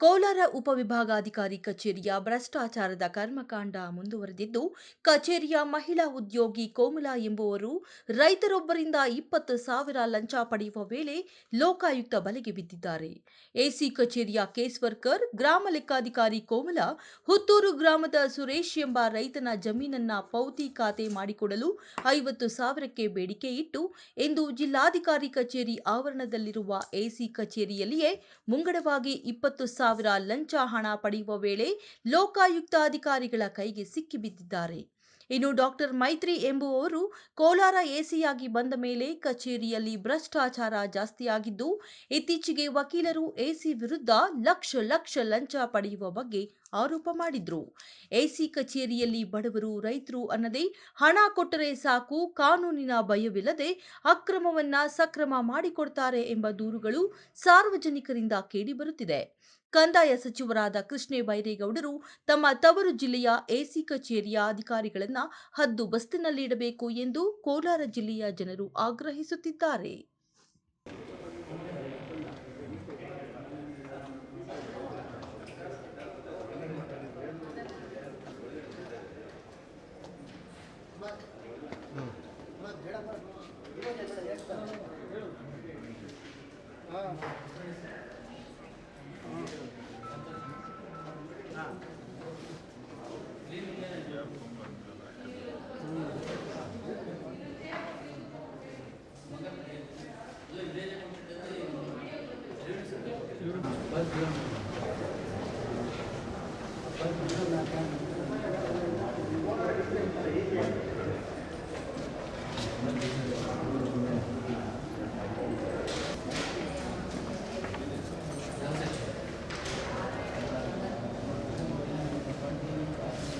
ಕೋಲಾರ ಉಪವಿಭಾಗಾಧಿಕಾರಿ ಕಚೇರಿಯ ಭ್ರಷ್ಟಾಚಾರದ ಕರ್ಮಕಾಂಡ ಮುಂದುವರೆದಿದ್ದು, ಕಚೇರಿಯ ಮಹಿಳಾ ಉದ್ಯೋಗಿ ಕೋಮಲಾ ಎಂಬುವರು ರೈತರೊಬ್ಬರಿಂದ ಇಪ್ಪತ್ತು ಸಾವಿರ ಲಂಚ ಪಡೆಯುವ ವೇಳೆ ಲೋಕಾಯುಕ್ತ ಬಲೆಗೆ ಬಿದ್ದಿದ್ದಾರೆ. ಎಸಿ ಕಚೇರಿಯ ಕೇಸ್ ವರ್ಕರ್ ಗ್ರಾಮ ಲೆಕ್ಕಾಧಿಕಾರಿ ಕೋಮಲ, ಹುತ್ತೂರು ಗ್ರಾಮದ ಸುರೇಶ್ ಎಂಬ ರೈತನ ಜಮೀನನ್ನ ಪೌತಿ ಖಾತೆ ಮಾಡಿಕೊಡಲು ಐವತ್ತು ಸಾವಿರಕ್ಕೆ ಬೇಡಿಕೆ ಇಟ್ಟು ಎಂದು ಜಿಲ್ಲಾಧಿಕಾರಿ ಕಚೇರಿ ಆವರಣದಲ್ಲಿರುವ ಎಸಿ ಕಚೇರಿಯಲ್ಲಿಯೇ ಮುಂಗಡವಾಗಿ ಇಪ್ಪತ್ತು ಸಾವಿರ ಲಂಚ ಹಣ ಪಡೆಯುವ ವೇಳೆ ಲೋಕಾಯುಕ್ತ ಅಧಿಕಾರಿಗಳ ಕೈಗೆ ಸಿಕ್ಕಿಬಿದ್ದಿದ್ದಾರೆ ಇನ್ನು ಡಾಕ್ಟರ್ ಮೈತ್ರಿ ಎಂಬುವವರು ಕೋಲಾರ ಎಸಿಯಾಗಿ ಬಂದ ಮೇಲೆ ಕಚೇರಿಯಲ್ಲಿ ಭ್ರಷ್ಟಾಚಾರ ಜಾಸ್ತಿಯಾಗಿದ್ದು, ಇತ್ತೀಚೆಗೆ ವಕೀಲರು ಎಸಿ ವಿರುದ್ಧ ಲಕ್ಷ ಲಕ್ಷ ಲಂಚ ಪಡೆಯುವ ಬಗ್ಗೆ ಆರೋಪ ಮಾಡಿದ್ರು. ಎಸಿ ಕಚೇರಿಯಲ್ಲಿ ಬಡವರು ರೈತರು ಅನ್ನದೇ ಹಣ ಕೊಟ್ಟರೆ ಸಾಕು, ಕಾನೂನಿನ ಭಯವಿಲ್ಲದೆ ಅಕ್ರಮವನ್ನ ಸಕ್ರಮ ಮಾಡಿಕೊಡ್ತಾರೆ ಎಂಬ ದೂರುಗಳು ಸಾರ್ವಜನಿಕರಿಂದ ಕೇಳಿಬರುತ್ತಿದೆ ಕಂದಾಯ ಸಚಿವರಾದ ಕೃಷ್ಣೇ ಬೈರೇಗೌಡರು ತಮ್ಮ ತವರು ಜಿಲ್ಲೆಯ ಎಸಿ ಕಚೇರಿಯ ಅಧಿಕಾರಿಗಳನ್ನು ಹದ್ದು ಬಸ್ತಿನಲ್ಲಿಡಬೇಕು ಎಂದು ಕೋಲಾರ ಜಿಲ್ಲೆಯ ಜನರು ಆಗ್ರಹಿಸುತ್ತಿದ್ದಾರೆ. ಹಾಂ Thank you.